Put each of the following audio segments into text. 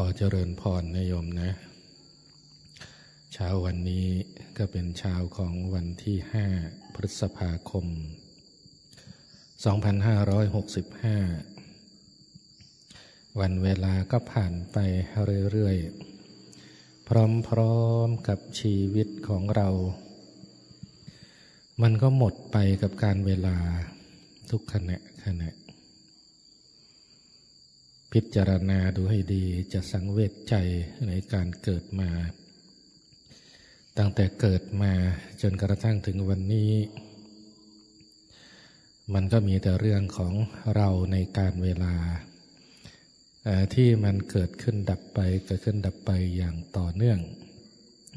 อเจริญพรนะโยมนะ เช้าวันนี้ก็เป็นเช้าของวันที่ 5 พฤษภาคม 2565 วันเวลาก็ผ่านไปเรื่อยๆ พร้อมๆกับชีวิตของเรา มันก็หมดไปกับการเวลาทุกขณะขณะ พิจารณาดูให้ดีจะสังเวชใจในการเกิดมา ตั้งแต่เกิดมาจนกระทั่งถึงวันนี้ มันก็มีแต่เรื่องของเราในการเวลา ที่มันเกิดขึ้นดับไปเกิดขึ้นดับไปอย่างต่อเนื่อง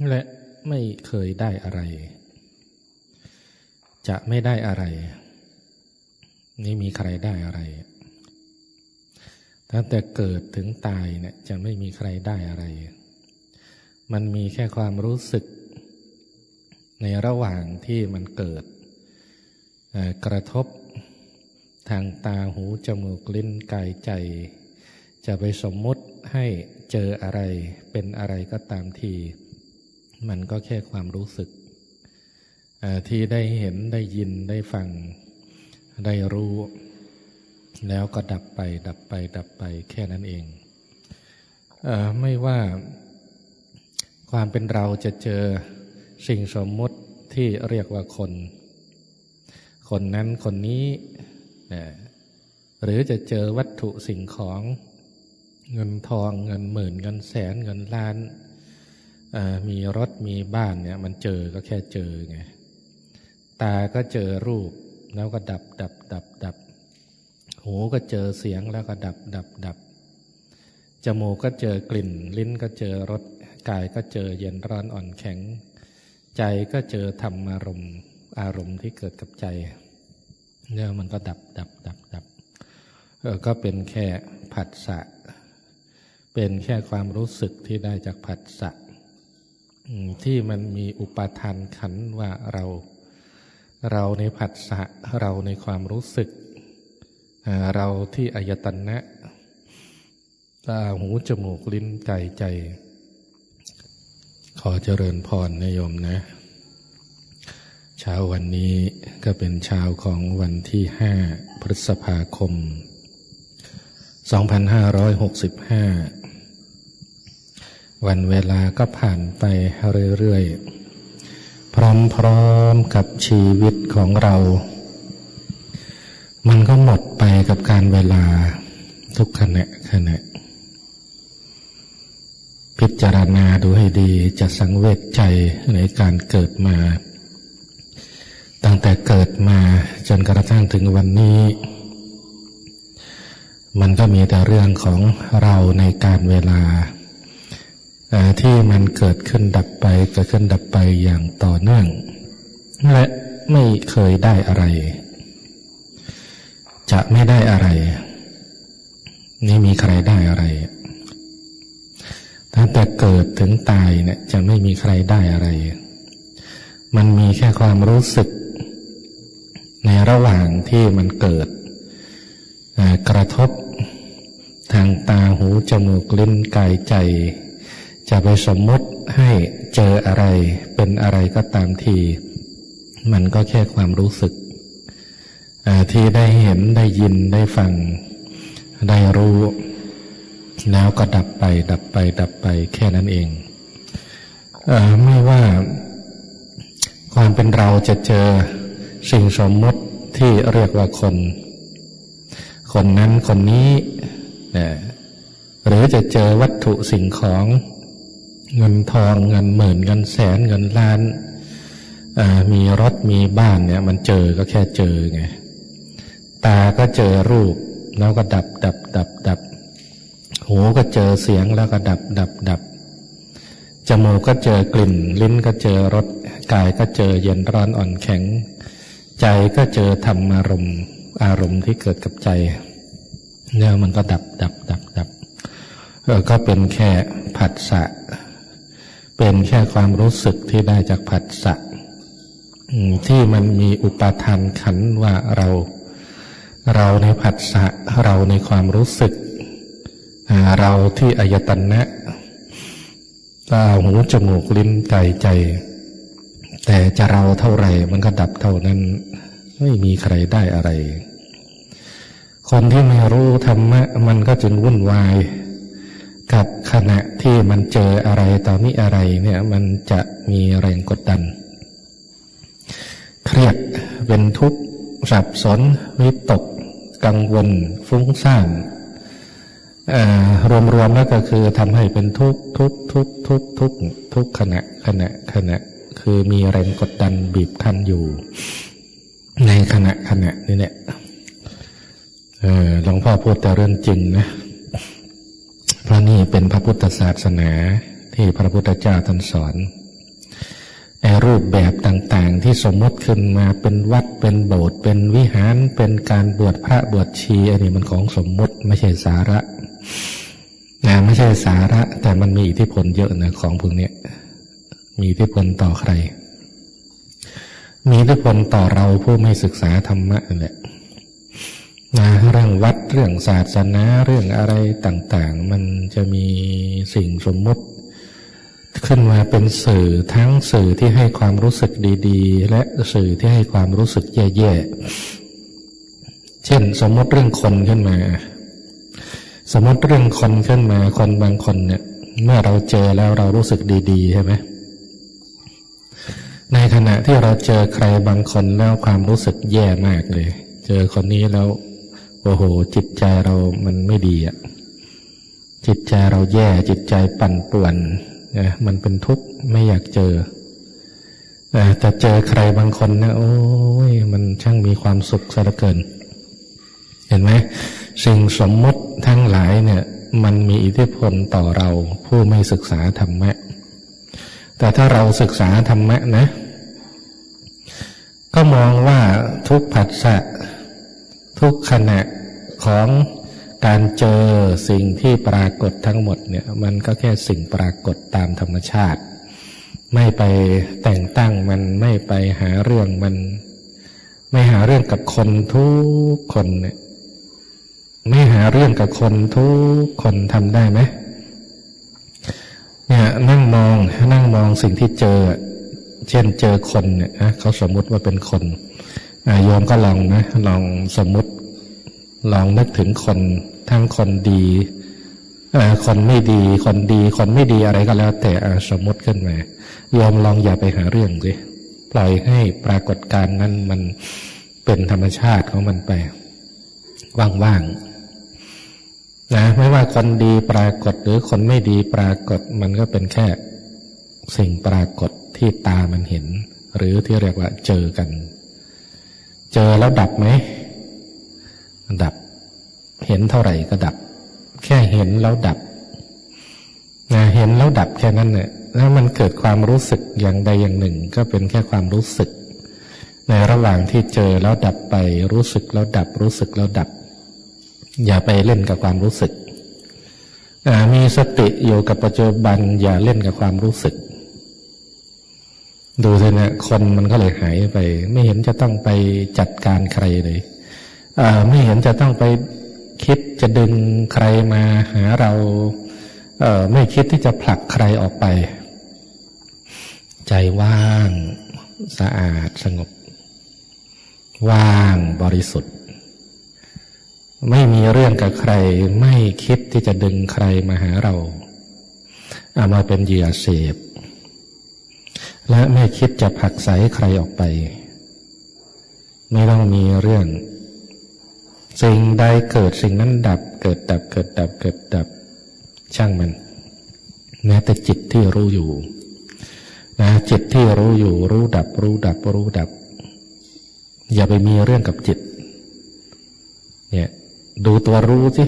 และไม่เคยได้อะไร จะไม่ได้อะไร นี่มีใครได้อะไร ตั้งแต่เกิดถึงตายเนี่ยจะไม่มีใครได้อะไร มันมีแค่ความรู้สึก ในระหว่างที่มันเกิด กระทบทางตาหู จมูก ลิ้นกายใจ จะไปสมมุติให้เจออะไรเป็นอะไรก็ตามที มันก็แค่ความรู้สึก ที่ได้เห็นได้ยินได้ฟังได้รู้ แล้วก็ดับไป ดับไป ดับไปแค่นั้นเองเออไม่ว่าความเป็นเราจะเจอสิ่งสมมติที่เรียกว่าคน คนนั้นคนนี้นะหรือจะเจอวัตถุสิ่งของเงินทองเงินหมื่น เงินแสนเงินล้านมีรถมีบ้านเนี่ยมันเจอก็แค่เจอไงตาก็เจอรูปแล้วก็ดับดับดับดับ หูก็เจอเสียงแล้วก็ดับดับดับ จมูกก็เจอกลิ่น ลิ้นก็เจอรส กายก็เจอเย็นร้อนอ่อนแข็ง ใจก็เจอธรรมอารมณ์ อารมณ์ที่เกิดกับใจเนี่ยมันก็ดับดับดับดับเออก็เป็นแค่ผัสสะ เป็นแค่ความรู้สึกที่ได้จากผัสสะที่มันมีอุปาทานขันว่าเรา เราในผัสสะ เราในความรู้สึก เราที่อายตนะตาหูจมูกลิ้นกายใจ ขอเจริญพรนะโยมนะ เช้าวันนี้ก็เป็นเช้าของวันที่ห้าพฤษภาคม 2565 วันเวลาก็ผ่านไปเรื่อยๆ พร้อมๆกับชีวิตของเรา มันก็หมดไปกับการเวลาทุกขณะขณะ พิจารณาดูให้ดีจะสังเวชใจในการเกิดมา ตั้งแต่เกิดมาจนกระทั่งถึงวันนี้ มันก็มีแต่เรื่องของเราในการเวลา ที่มันเกิดขึ้นดับไปเกิดขึ้นดับไปอย่างต่อเนื่องและไม่เคยได้อะไร จะไม่ได้อะไร นี่มีใครได้อะไรตั้งแต่เกิดถึงตายเนี่ยจะไม่มีใครได้อะไร มันมีแค่ความรู้สึก ในระหว่างที่มันเกิด กระทบทางตาหูจมูกลิ้นกายใจ จะไปสมมติให้เจออะไรเป็นอะไรก็ตามที มันก็แค่ความรู้สึก ที่ได้เห็นได้ยินได้ฟังได้รู้ แล้วก็ดับไป ดับไป ดับไปแค่นั้นเองเอไม่ว่าความเป็นเราจะเจอสิ่งสมมติที่เรียกว่าคน คนนั้นคนนี้นะหรือจะเจอวัตถุสิ่งของเงินทองเงินหมื่นเงินแสนเงินล้านมีรถมีบ้านเนี่ย มันเจอก็แค่เจอไง ตาก็เจอรูป แล้วก็ดับดับดับดับ หูก็เจอเสียงแล้วก็ดับดับดับ จมูกก็เจอกลิ่น ลิ้นก็เจอรส กายก็เจอเย็นร้อนอ่อนแข็ง ใจก็เจอธรรมอารมณ์อารมณ์ที่เกิดกับใจ เนี่ยมันก็ดับดับดับดับเออก็เป็นแค่ผัสสะ เป็นแค่ความรู้สึกที่ได้จากผัสสะที่มันมีอุปาทานขันว่าเรา เราในผัสสะเราในความรู้สึก เราที่อายตนะตาหูจมูกลิ้นกายใจ แต่จะเราเท่าไหร่มันก็ดับเท่านั้น ไม่มีใครได้อะไร คนที่ไม่รู้ธรรมะ มันก็จึงวุ่นวาย กับขณะที่มันเจออะไรต่อมิอะไรเนี่ยมันจะมีแรงกดดัน เครียดเป็นทุกข์สับสนวิตก กังวล ฟุ้งซ่านรวมๆแล้วก็คือทำให้เป็นทุกทุกทุกทุกทุกทุกขณะขณะขณะคือมีแรงกดดันบีบคั้นอยู่ ในขณะขณะนี่เนี่ยหลวงพ่อพูดแต่เรื่องจริงนะเพราะนี่เป็นพระพุทธศาสนาที่พระพุทธเจ้าท่านสอน รูปแบบต่างๆ ที่สมมติขึ้นมาเป็นวัดเป็นโบสถ์เป็นวิหารเป็นการบวชพระบวชชีอันนี้มันของสมมติไม่ใช่สาระนะไม่ใช่สาระ แต่มันมีอิทธิพลเยอะนะของพวกนี้มีอิทธิพลต่อใคร มีอิทธิพลต่อเราผู้ไม่ศึกษาธรรมะนั่นแหละนะเรื่องวัดเรื่องศาสนาเรื่องอะไรต่างๆ มันจะมีสิ่งสมมติ ขึ้นมาเป็นสื่อทั้งสื่อที่ให้ความรู้สึกดีๆ และสื่อที่ให้ความรู้สึกแย่ๆ เช่นสมมติเรื่องคนขึ้นมา สมมติเรื่องคนขึ้นมาคนบางคนเนี่ย เมื่อเราเจอแล้วเรารู้สึกดีๆใช่ไหมในขณะที่เราเจอใครบางคนแล้วความรู้สึกแย่มากเลย เจอคนนี้แล้วโอ้โห จิตใจเรามันไม่ดีอะจิตใจเราแย่จิตใจปั่นป่วน นะมันเป็นทุกข์ไม่อยากเจอแต่เจอใครบางคนนะโอ้ยมันช่างมีความสุขซะเหลือเกิน เห็นไหมสิ่งสมมติทั้งหลายเนี่ยมันมีอิทธิพลต่อเราผู้ไม่ศึกษาธรรมะ แต่ถ้าเราศึกษาธรรมะนะ ก็มองว่าทุกผัสสะทุกขณะของ การเจอสิ่งที่ปรากฏทั้งหมดเนี่ยมันก็แค่สิ่งปรากฏตามธรรมชาติ ไม่ไปแต่งตั้งมันไม่ไปหาเรื่องมัน ไม่หาเรื่องกับคนทุกคนเนี่ยไม่หาเรื่องกับคนทุกคนทำได้ไหมเนี่ยนั่งมองนั่งมองสิ่งที่เจอ เช่นเจอคนเนี่ยเขาสมมุติว่าเป็นคนโยมก็ลองนะลองสมมุติลองนึกถึงคน ทั้งคนดีคนไม่ดี คนดี คนไม่ดีอะไรก็แล้ว แต่สมมติขึ้นมายอมลองอย่าไปหาเรื่องสิปล่อยให้ปรากฏการณ์นั้นมันเป็นธรรมชาติของมันไป ว่างๆนะไม่ว่าคนดีปรากฏหรือคนไม่ดีปรากฏมันก็เป็นแค่สิ่งปรากฏที่ตามันเห็น หรือที่เรียกว่าเจอกัน เจอแล้วดับไหมดับ เห็นเท่าไหร่ก็ดับ แค่เห็นแล้วดับนะเห็นแล้วดับแค่นั้นเนี่ยแล้วมันเกิดความรู้สึกอย่างใดอย่างหนึ่ง ก็เป็นแค่ความรู้สึก ในระหว่างที่เจอแล้วดับไป รู้สึกแล้วดับ รู้สึกแล้วดับ อย่าไปเล่นกับความรู้สึกมีสติอยู่กับปัจจุบัน อย่าเล่นกับความรู้สึก ดูสินะคนมันก็เลยหายไป ไม่เห็นจะต้องไปจัดการใครเลยไม่เห็นจะต้องไป คิดจะดึงใครมาหาเราเไม่คิดที่จะผลักใครออกไป ใจว่างสะอาดสงบ ว่างบริสุทธิ์ ไม่มีเรื่องกับใคร ไม่คิดที่จะดึงใครมาหาเราเอามาเป็นเหยื่อเสพ และไม่คิดจะผลักไสใครออกไป ไม่ต้องมีเรื่อง สิ่งใดเกิดสิ่งนั้นดับ เกิดดับเกิดดับเกิดดับ ช่างมัน แม้แต่จิตที่รู้อยู่นะจิตที่รู้อยู่ รู้ดับ รู้ดับ รู้ดับ อย่าไปมีเรื่องกับจิต เนี่ย ดูตัวรู้สิ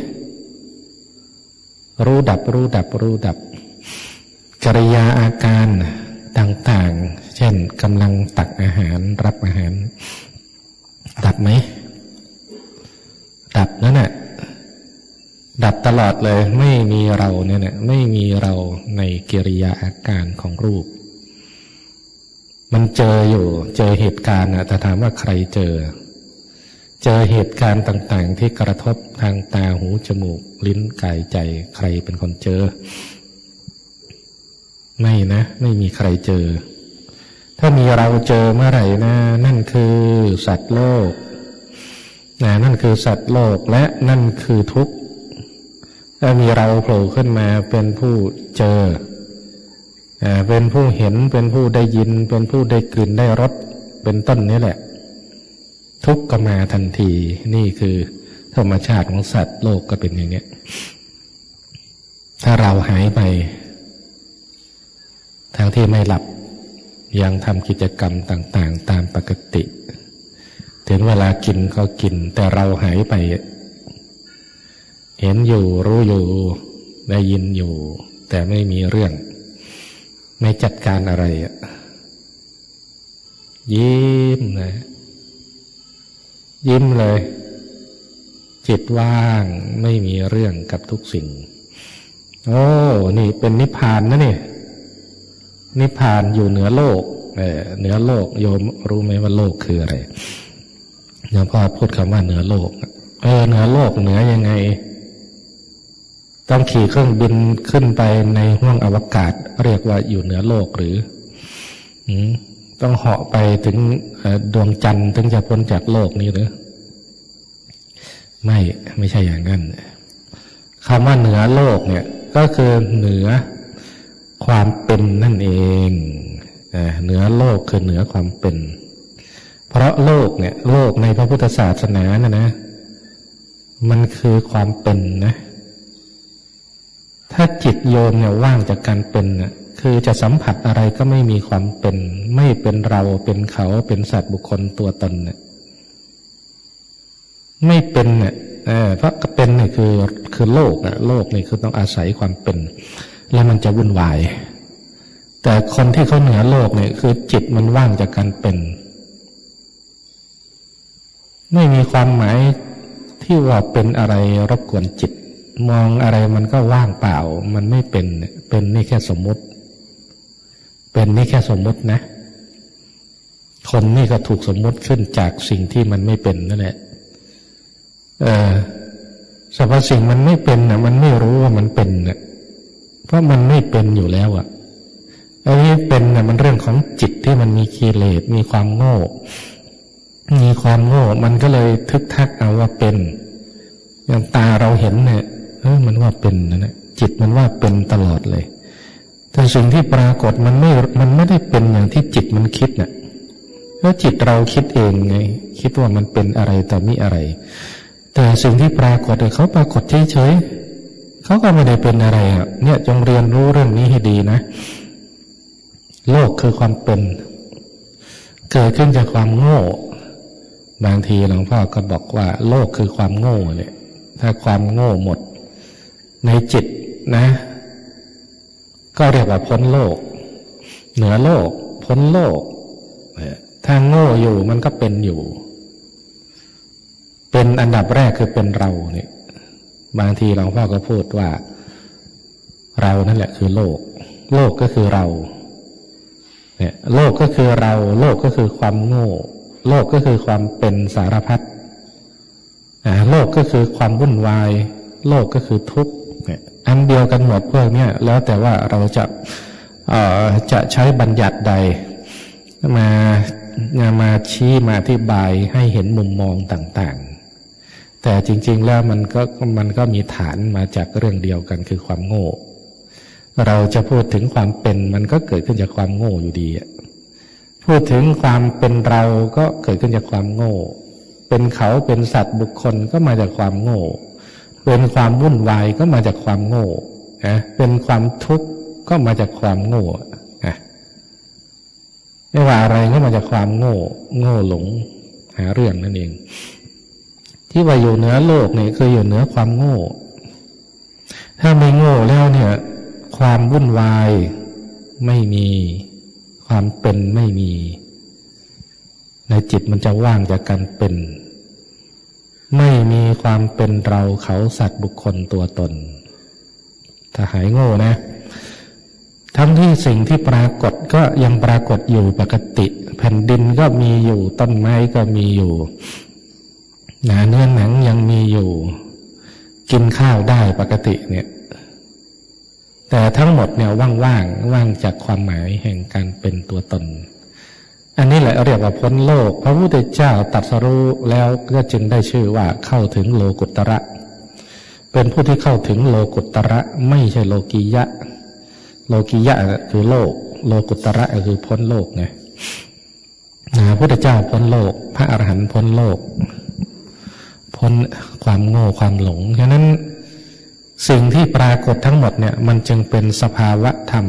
รู้ดับ รู้ดับ รู้ดับกิริยาอาการต่าง ๆ เช่นกำลังตักอาหาร รับอาหาร ดับไหม ดับนั่นแหละดับตลอดเลยไม่มีเราเนี่ยนะไม่มีเราในกิริยาอาการของรูป มันเจออยู่เจอเหตุการณ์นะแต่ถามว่าใครเจอ เจอเหตุการณ์ต่างๆ ที่กระทบทางตาหูจมูก ลิ้นกายใจใครเป็นคนเจอ ไม่นะ ไม่มีใครเจอ ถ้ามีเราเจอเมื่อไหร่นะ นั่นคือสัตว์โลก นะนั่นคือสัตว์โลกและนั่นคือทุกข์ถ้ามีเราโผล่ขึ้นมาเป็นผู้เจอ เป็นผู้เห็นเป็นผู้ได้ยิน เป็นผู้ได้กลิ่นได้รสเป็นต้นนี้แหละ ทุกข์ก็มาทันทีนี่คือธรรมชาติของสัตว์โลกก็เป็นอย่างนี้ถ้าเราหายไป ทางที่ไม่หลับยังทำกิจกรรมต่าง ๆ ตามปกติ ถึงเวลากินก็กิน แต่เราหายไป เห็นอยู่รู้อยู่ได้ยินอยู่ แต่ไม่มีเรื่อง ไม่จัดการอะไร ยิ้มนะยิ้มเลย จิตว่างไม่มีเรื่องกับทุกสิ่ง โอ้ นี่เป็นนิพพานนะนี่นิพพานอยู่เหนือโลก เออเหนือโลกโยมรู้ไหมว่าโลกคืออะไร หลวงพ่อพูดคำว่าเหนือโลก เออเหนือโลกเหนือยังไง ต้องขี่เครื่องบินขึ้นไปในห้วงอวกาศ เรียกว่าอยู่เหนือโลกหรืออืต้องเหาะไปถึงดวงจันทร์ถึงจะพ้นจากโลกนี้หรือไม่ไม่ใช่อย่างนั้นคำว่าเหนือโลกเนี่ย ก็คือเหนือความเป็นนั่นเอง เหนือโลกคือเหนือความเป็น เพราะโลกเนี่ย โลกในพระพุทธศาสนานะนะ มันคือความเป็นนะ ถ้าจิตโยมเนี่ยว่างจากการเป็นน่ะคือจะสัมผัสอะไรก็ไม่มีความเป็น ไม่เป็นเราเป็นเขาเป็นสัตว์บุคคลตัวตนเนี่ยไม่เป็นเนี่ยเพราะเป็นเนี่ยคือคือโลกอะโลกนี่คือต้องอาศัยความเป็น แล้วมันจะวุ่นวาย แต่คนที่เขาเหนือโลกเนี่ยคือจิตมันว่างจากการเป็น ไม่มีความหมายที่ว่าเป็นอะไรรบกวนจิต มองอะไรมันก็ว่างเปล่า มันไม่เป็นเป็นนี่แค่สมมติ เป็นนี่แค่สมมตินะ คนนี่ก็ถูกสมมติขึ้นจากสิ่งที่มันไม่เป็นนั่นแหละเออสรรพสิ่งมันไม่เป็นนะมันไม่รู้ว่ามันเป็นนะเพราะมันไม่เป็นอยู่แล้วอะอันนี้เป็นนะมันเรื่องของจิตที่มันมีกิเลสมีความโง่ มีความโง่ มันก็เลยทึกทักเอาว่าเป็น อย่างตาเราเห็นเนี่ยเออมันว่าเป็นนะนะจิตมันว่าเป็นตลอดเลย แต่สิ่งที่ปรากฏมันไม่ มันไม่ได้เป็นอย่างที่จิตมันคิดนะ่ะแล้วจิตเราคิดเองไง คิดว่ามันเป็นอะไรแต่ไม่อะไร แต่สิ่งที่ปรากฏเขาปรากฏเฉยๆเขาก็ไม่ได้เป็นอะไรอะ เนี่ยจงเรียนรู้เรื่องนี้ให้ดีนะ โลกคือความเป็น เกิดขึ้นจากความโง่ บางทีหลวงพ่อก็บอกว่า โลกคือความโง่เนี่ย ถ้าความโง่หมด ในจิตนะ ก็เรียกว่าพ้นโลก เหนือโลก พ้นโลกถ้าโง่อยู่มันก็เป็นอยู่ เป็นอันดับแรกคือเป็นเราเนี่ย บางทีหลวงพ่อก็พูดว่า เรานั่นแหละคือโลก โลกก็คือเรา เนี่ย โลกก็คือเรา โลกก็คือความโง่ โลกก็คือความเป็นสารพัดโลกก็คือความวุ่นวาย โลกก็คือทุกข์เนี่ยอันเดียวกันหมดพวกนี้แล้วแต่ว่าเราจะจะใช้บัญญัติใด มามาชี้มาอธิบายให้เห็นมุมมองต่างๆ แต่จริง ๆแล้วมันก็มันก็มีฐานมาจากเรื่องเดียวกันคือความโง่ เราจะพูดถึงความเป็นมันก็เกิดขึ้นจากความโง่อยู่ดีอะ พูดถึงความเป็นเราก็เกิดขึ้นจากความโง่ เป็นเขาเป็นสัตว์บุคคลก็มาจากความโง่ เป็นความวุ่นวายก็มาจากความโง่นะเป็นความทุกข์ก็มาจากความโง่ไม่ว่าอะไรก็มาจากความโง่ โง่หลงหาเรื่องนั่นเอง ที่ว่าอยู่เหนือโลกเนี่ยคืออยู่เหนือความโง่ ถ้าไม่โง่แล้วเนี่ย ความวุ่นวายไม่มี ความเป็นไม่มี ในจิตมันจะว่างจากการเป็น ไม่มีความเป็นเราเขาสัตว์บุคคลตัวตน ถ้าหายโง่นะ ทั้งที่สิ่งที่ปรากฏก็ยังปรากฏอยู่ปกติ แผ่นดินก็มีอยู่ต้นไม้ก็มีอยู่นะเนื้อหนังยังมีอยู่ กินข้าวได้ปกติเนี่ย แต่ทั้งหมดเนี่ยว่างๆว่างจากความหมายแห่งการเป็นตัวตน อันนี้แหละเรียกว่าพ้นโลก พระพุทธเจ้าตรัสรู้แล้วก็จึงได้ชื่อว่าเข้าถึงโลกุตระ เป็นผู้ที่เข้าถึงโลกุตระไม่ใช่โลกียะ โลกียะคือโลก โลกุตระคือพ้นโลกไงพระพุทธเจ้าพ้นโลก พระอรหันต์พ้นโลก พ้นความโง่ความหลงฉะนั้น สิ่งที่ปรากฏทั้งหมดเนี่ยมันจึงเป็นสภาวะธรรม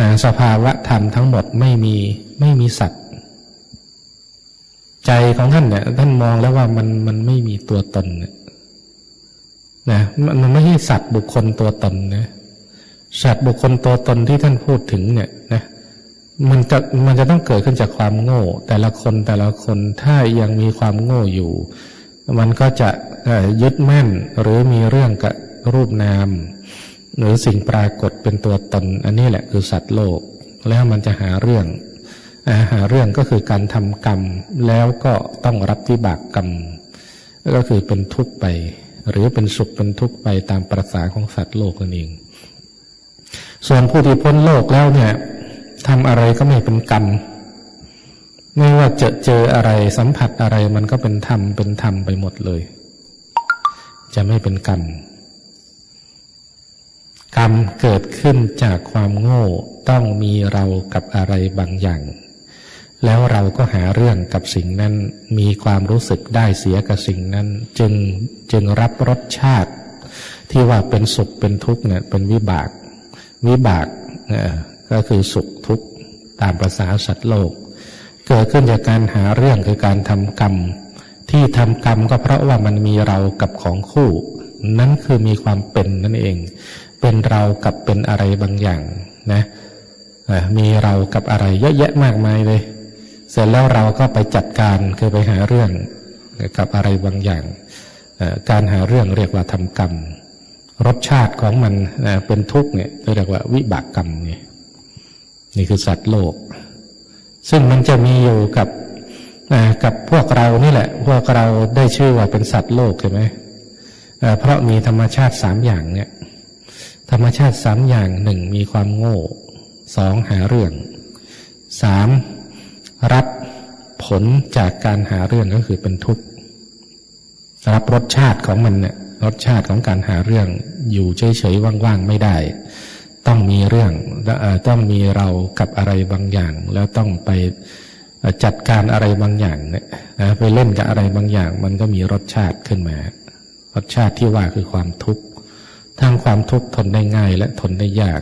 นะสภาวะธรรมทั้งหมดไม่มีไม่มีสัตว์ ใจของท่านเนี่ยท่านมองแล้วว่ามันมันไม่มีตัวตนเนี่ยนะมันไม่ใช่สัตว์บุคคลตัวตนนะสัตว์บุคคลตัวตนที่ท่านพูดถึงเนี่ยนะมันจะมันจะต้องเกิดขึ้นจากความโง่ แต่ละคนแต่ละคนถ้ายังมีความโง่อยู่ มันก็จะยึดมั่นหรือมีเรื่องกับ รูปนาม หรือสิ่งปรากฏเป็นตัวตน อันนี้แหละคือสัตว์โลก แล้วมันจะหาเรื่องอหาเรื่องก็คือการทำกรรม แล้วก็ต้องรับวิบากกรรม ก็คือเป็นทุกข์ไป หรือเป็นสุขเป็นทุกข์ไปตามประสาของสัตว์โลกนั่นเอง ส่วนผู้ที่พ้นโลกแล้วเนี่ยทำอะไรก็ไม่เป็นกรรมไม่ว่าจอเจออะไรสัมผัสอะไรมันก็เป็นธรรมเป็นธรรมไปหมดเลย จะไม่เป็นกรรม กรรมเกิดขึ้นจากความโง่ต้องมีเรากับอะไรบางอย่าง แล้วเราก็หาเรื่องกับสิ่งนั้น มีความรู้สึกได้เสียกับสิ่งนั้น จึงจึงรับรสชาติ ที่ว่าเป็นสุขเป็นทุกข์เนี่ยเป็นวิบาก วิบากเอ่อก็คือสุขทุกข์ตามประษาสัตว์โลก เกิดขึ้นจากการหาเรื่องคือการทำกรรม ที่ทำกรรมก็เพราะว่ามันมีเรากับของคู่ นั่นคือมีความเป็นนั่นเอง เป็นเรากับเป็นอะไรบางอย่างนะมีเรากับอะไรเยอะแยะมากมายเลย เสร็จแล้วเราก็ไปจัดการคือไปหาเรื่องกับอะไรบางอย่าง การหาเรื่องเรียกว่าทำกรรม รสชาติของมันเป็นทุกข์เนี่ยเรียกว่าวิบากกรรมเนี่ยนี่คือสัตว์โลก ซึ่งมันจะมีอยู่กับกับพวกเรานี่แหละ พวกเราได้ชื่อว่าเป็นสัตว์โลกใช่ไหมเพราะมีธรรมชาติสามอย่างเนี่ย ธรรมชาติสามอย่างหนึ่งมีความโง่สองหาเรื่องสามรับผลจากการหาเรื่องก็คือเป็นทุกข์รับรสชาติของมันเนี่ยรสชาติของการหาเรื่องอยู่เฉยๆว่างๆไม่ได้ ต้องมีเรื่องต้องมีเรากับอะไรบางอย่าง แล้วต้องไปจัดการอะไรบางอย่างเนี่ยนะไปเล่นกับอะไรบางอย่าง มันก็มีรสชาติขึ้นมา รสชาติที่ว่าคือความทุกข์ ทั้งความทุกข์ทนได้ง่ายและทนได้ยาก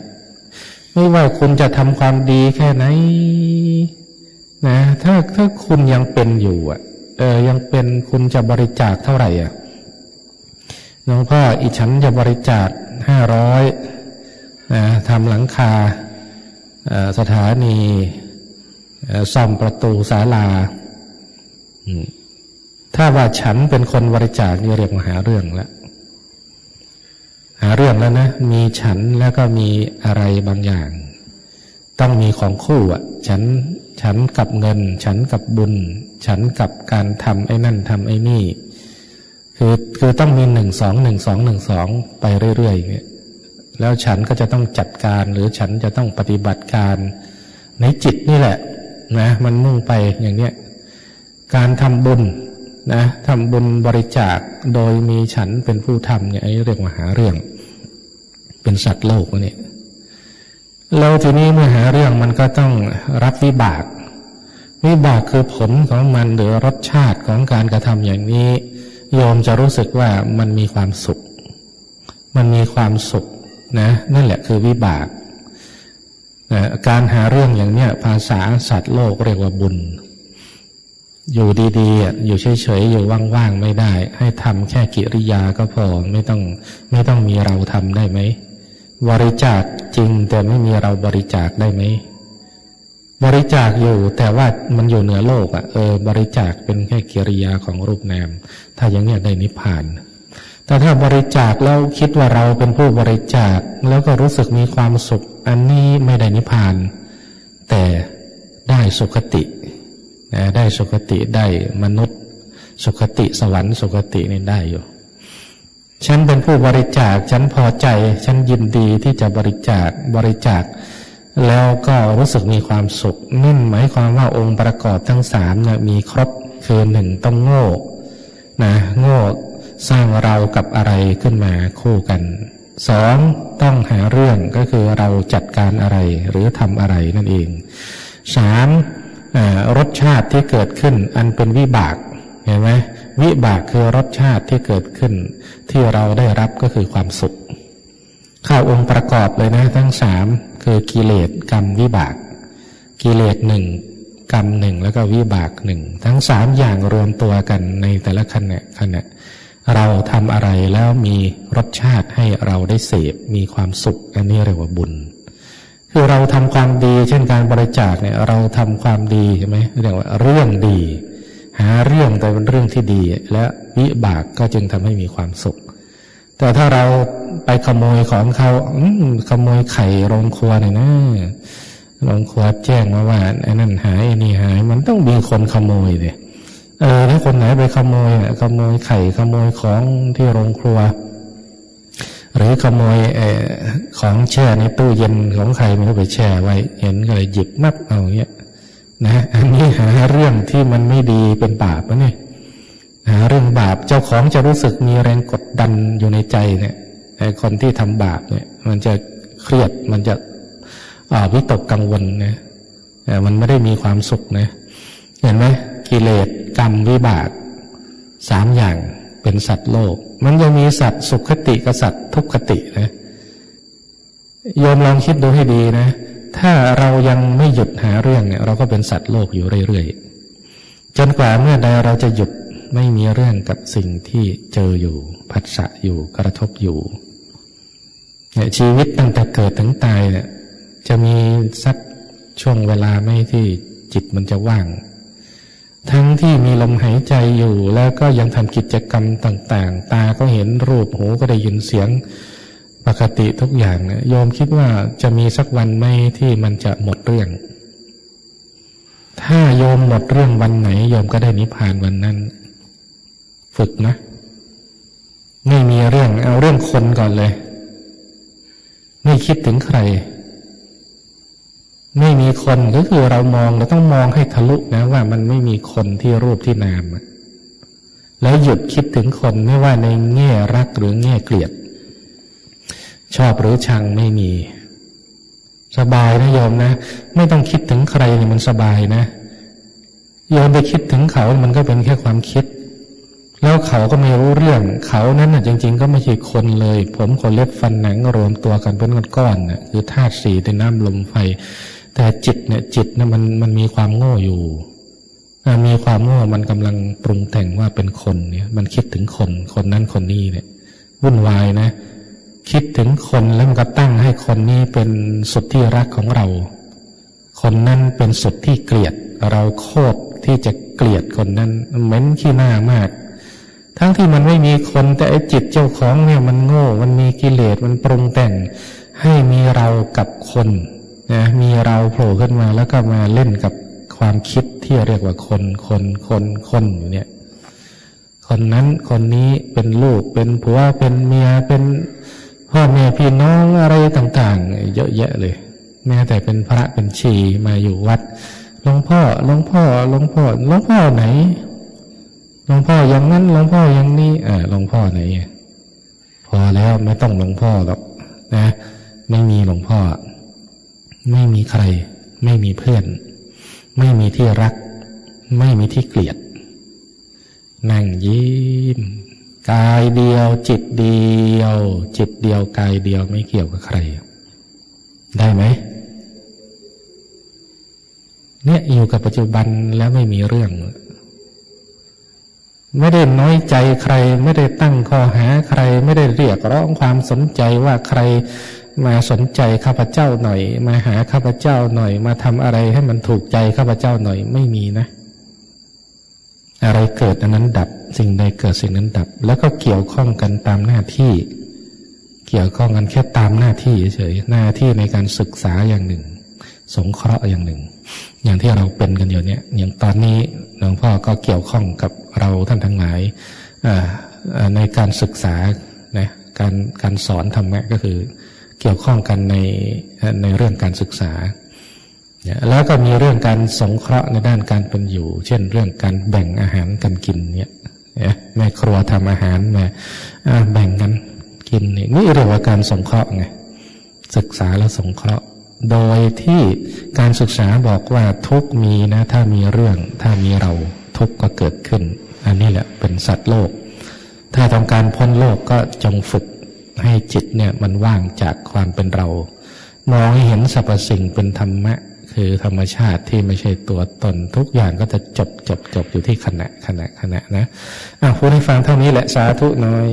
ไม่ว่าคุณจะทำความดีแค่ไหนนะถ้าถ้าคุณยังเป็นอยู่อะเออยังเป็นคุณจะบริจาคเท่าไหร่อะหลวงพ่ออีฉันจะบริจาคห้าร้อยนะทำหลังคาสถานีเอ่อซ่อมประตูศาลา ถ้าว่าฉันเป็นคนบริจาคนี่เรียกว่าหาเรื่องแล้ว หาเรื่องแล้วนะ มีฉันแล้วก็มีอะไรบางอย่าง ต้องมีของคู่อะ ฉันฉันกับเงิน ฉันกับบุญ ฉันกับการทำไอ้นั่นทำไอ้นี่ คือคือต้องมีหนึ่งสองหนึ่งสองหนึ่งสองไปเรื่อยๆเงี้ยแล้วฉันก็จะต้องจัดการหรือฉันจะต้องปฏิบัติการในจิตนี่แหละนะมันมุ่งไปอย่างเนี้ยการทำบุญนะทำบุญบริจาคโดยมีฉันเป็นผู้ทำเนี่ยไอ้เรียกว่าหาเรื่อง เป็นสัตว์โลกวะเนี่ยแล้วทีนี้เมื่อหาเรื่องมันก็ต้องรับวิบาก วิบากคือผลของมันหรือรสชาติของการกระทำอย่างนี้ โยมจะรู้สึกว่ามันมีความสุข มันมีความสุขนะนั่นแหละคือวิบากนะการหาเรื่องอย่างเนี้ยภาษาสัตว์โลกเรียกว่าบุญ อยู่ดีๆอะอยู่เฉยๆ อยู่ว่างๆ ไม่ได้ ให้ทำแค่กิริยาก็พอไม่ต้องไม่ต้องมีเราทำได้ไหม บริจาคจริงแต่ไม่มีเราบริจาคได้ไหมบริจาคอยู่แต่ว่ามันอยู่เหนือโลกอะเออบริจาคเป็นแค่กิริยาของรูปนาม ถ้าอย่างเนี้ยได้นิพพาน แต่ถ้าบริจาคแล้วคิดว่าเราเป็นผู้บริจาคแล้วก็รู้สึกมีความสุข อันนี้ไม่ได้นิพพาน แต่ได้สุขตินะได้สุขติได้มนุษย์ สุขติสวรรค์สุขตินี่ได้อยู่ ฉันเป็นผู้บริจาค ฉันพอใจ ฉันยินดีที่จะบริจาคบริจาค แล้วก็รู้สึกมีความสุขนั่นหมายความว่าองค์ประกอบทั้งสามเนี่ยมีครบคือหนึ่งต้องโง่นะโง่สร้างเรากับอะไรขึ้นมาคู่กันสองต้องหาเรื่องก็คือเราจัดการอะไรหรือทำอะไรนั่นเองสามรสชาติที่เกิดขึ้นอันเป็นวิบากเห็นไหม วิบากคือรสชาติที่เกิดขึ้น ที่เราได้รับก็คือความสุข เข้าองค์ประกอบเลยนะทั้งสามคือกิเลสกรรมวิบาก กิเลสหนึ่งกรรมหนึ่งแล้วก็วิบากหนึ่งทั้งสามอย่างรวมตัวกันในแต่ละขณะขณะเราทำอะไรแล้วมีรสชาติให้เราได้เสพมีความสุขอันนี้เรียกว่าบุญ คือเราทำความดี เช่นการบริจาคเนี่ยเราทำความดีใช่ไหมเรียกว่าเรื่องดี หาเรื่องแต่เป็นเรื่องที่ดี และวิบากก็จึงทำให้มีความสุข แต่ถ้าเราไปขโมยของเขาขโมยไข่โรงครัวเนี่ยนะโรงครัวแจ้งมาว่าไอ้นั่นหายไอ้นี่หาย มันต้องมีคนขโมยเลยเออถ้าคนไหนไปขโมยเนี่ยขโมยไข่ขโมยของที่โรงครัว หรือขโมยอของแช่ในตู้เย็นของใครไม่รู้ไปแช่ไว้ เห็นก็เลยหยิบมับเอาเงี้ย นะอันนี้หาเรื่องที่มันไม่ดีเป็นบาปนะเนี่ยหาเรื่องบาปเจ้าของจะรู้สึกมีแรงกดดันอยู่ในใจเนี่ยไอ้คนที่ทำบาปเนี่ย มันจะเครียดมันจะวิตกกังวลนะแต่มันไม่ได้มีความสุขนะเห็นไหมกิเลสกรรมวิบากสามอย่างเป็นสัตว์โลก มันยังมีสัตว์สุขคติกับสัตว์ทุกขตินะโยมลองคิดดูให้ดีนะ ถ้าเรายังไม่หยุดหาเรื่องเนี่ย เราก็เป็นสัตว์โลกอยู่เรื่อยๆ จนกว่าเมื่อใดเราจะหยุดไม่มีเรื่องกับสิ่งที่เจออยู่ ผัสสะอยู่กระทบอยู่เนี่ยชีวิตตั้งแต่เกิดถึงตายเนี่ย จะมีสักช่วงเวลาไม่ที่จิตมันจะว่าง ทั้งที่มีลมหายใจอยู่แล้วก็ยังทำกิจกรรมต่าง ๆ ตาก็เห็นรูปหูก็ได้ยินเสียง กติทุกอย่างเนี่ยโยมคิดว่าจะมีสักวันไหมที่มันจะหมดเรื่อง ถ้าโยมหมดเรื่องวันไหน โยมก็ได้นิพพานวันนั้น ฝึกนะ ไม่มีเรื่องเอาเรื่องคนก่อนเลย ไม่คิดถึงใคร ไม่มีคนก็คือเรามองเราต้องมองให้ทะลุนะว่ามันไม่มีคนที่รูปที่นามแล้วหยุดคิดถึงคนไม่ว่าในแง่รักหรือแง่เกลียด ชอบหรือชังไม่มี สบายนะโยมนะ ไม่ต้องคิดถึงใครเนี่ยมันสบายนะโยมไปคิดถึงเขามันก็เป็นแค่ความคิด แล้วเขาก็ไม่รู้เรื่อง เขานั้นน่ะจริง ๆ ก็ไม่ใช่คนเลย ผมขนเล็บฟันหนังรวมตัวกันเป็นก้อนๆน่ะคือธาตุสี่ในน้ำลมไฟ แต่จิตเนี่ยจิตเนี่ยมันมันมีความโง่อยู่มีความโง่มันกำลังปรุงแต่งว่าเป็นคนเนี่ย มันคิดถึงคนคนนั้นคนนี้เนี่ยวุ่นวายนะ คิดถึงคนแล้วมันก็ตั้งให้คนนี้เป็นสุดที่รักของเรา คนนั้นเป็นสุดที่เกลียด เราโคตรที่จะเกลียดคนนั้นเหม็นขี้หน้ามาก ทั้งที่มันไม่มีคนแต่ไอจิตเจ้าของเนี่ยมันโง่ มันมีกิเลสมันปรุงแต่ง ให้มีเรากับคนนะมีเราโผล่ขึ้นมาแล้วก็มาเล่นกับความคิดที่เรียกว่าคนคนคนคนอยู่เนี่ย คนนั้นคนนี้เป็นลูกเป็นผัวเป็นเมียเป็น พ่อแม่พี่น้องอะไรต่างๆ เยอะแยะเลย แม้แต่เป็นพระเป็นชีมาอยู่วัดหลวงพ่อหลวงพ่อหลวงพ่อหลวงพ่อไหนหลวงพ่ออย่างนั้นหลวงพ่ออย่างนี้เออหลวงพ่อไหน พอแล้วไม่ต้องหลวงพ่อหรอกนะ ไม่มีหลวงพ่อ ไม่มีใคร ไม่มีเพื่อน ไม่มีที่รัก ไม่มีที่เกลียด นั่งยิ้ม กายเดียว จิตเดียว จิตเดียวกายเดียวไม่เกี่ยวกับใคร ได้ไหมเนี่ยอยู่กับปัจจุบันแล้วไม่มีเรื่อง ไม่ได้น้อยใจใคร ไม่ได้ตั้งข้อหาใคร ไม่ได้เรียกร้องความสนใจว่าใครมาสนใจข้าพเจ้าหน่อย มาหาข้าพเจ้าหน่อย มาทำอะไรให้มันถูกใจข้าพเจ้าหน่อยไม่มีนะ อะไรเกิดอันนั้นดับ สิ่งใดเกิดสิ่งนั้นดับ แล้วก็เกี่ยวข้องกันตามหน้าที่ เกี่ยวข้องกันแค่ตามหน้าที่เฉยๆหน้าที่ในการศึกษาอย่างหนึ่ง สงเคราะห์อย่างหนึ่ง อย่างที่เราเป็นกันอยู่เนี่ยอย่างตอนนี้หลวงพ่อก็เกี่ยวข้องกับเราท่านทั้งหลายในการศึกษานะการการสอนธรรมะก็คือเกี่ยวข้องกันในในเรื่องการศึกษาแล้วก็มีเรื่องการสงเคราะห์ในด้านการเป็นอยู่ เช่นเรื่องการแบ่งอาหารกันกินเนี่ย แม่ครัวทำอาหารมาแบ่งกันกินนี่นี่เรียกว่าการสงเคราะห์ไงศึกษาและสงเคราะห์ โดยที่การศึกษาบอกว่าทุกมีนะ ถ้ามีเรื่องถ้ามีเราทุกก็เกิดขึ้น อันนี้แหละเป็นสัตว์โลก ถ้าต้องการพ้นโลกก็จงฝึกให้จิตเนี่ยมันว่างจากความเป็นเรา มองให้เห็นสรรพสิ่งเป็นธรรมะ คือธรรมชาติที่ไม่ใช่ตัวตนทุกอย่างก็จะจบจบจบอยู่ที่ขณะขณะขณะนะอะพูดให้ฟังเท่านี้แหละสาธุหน่อย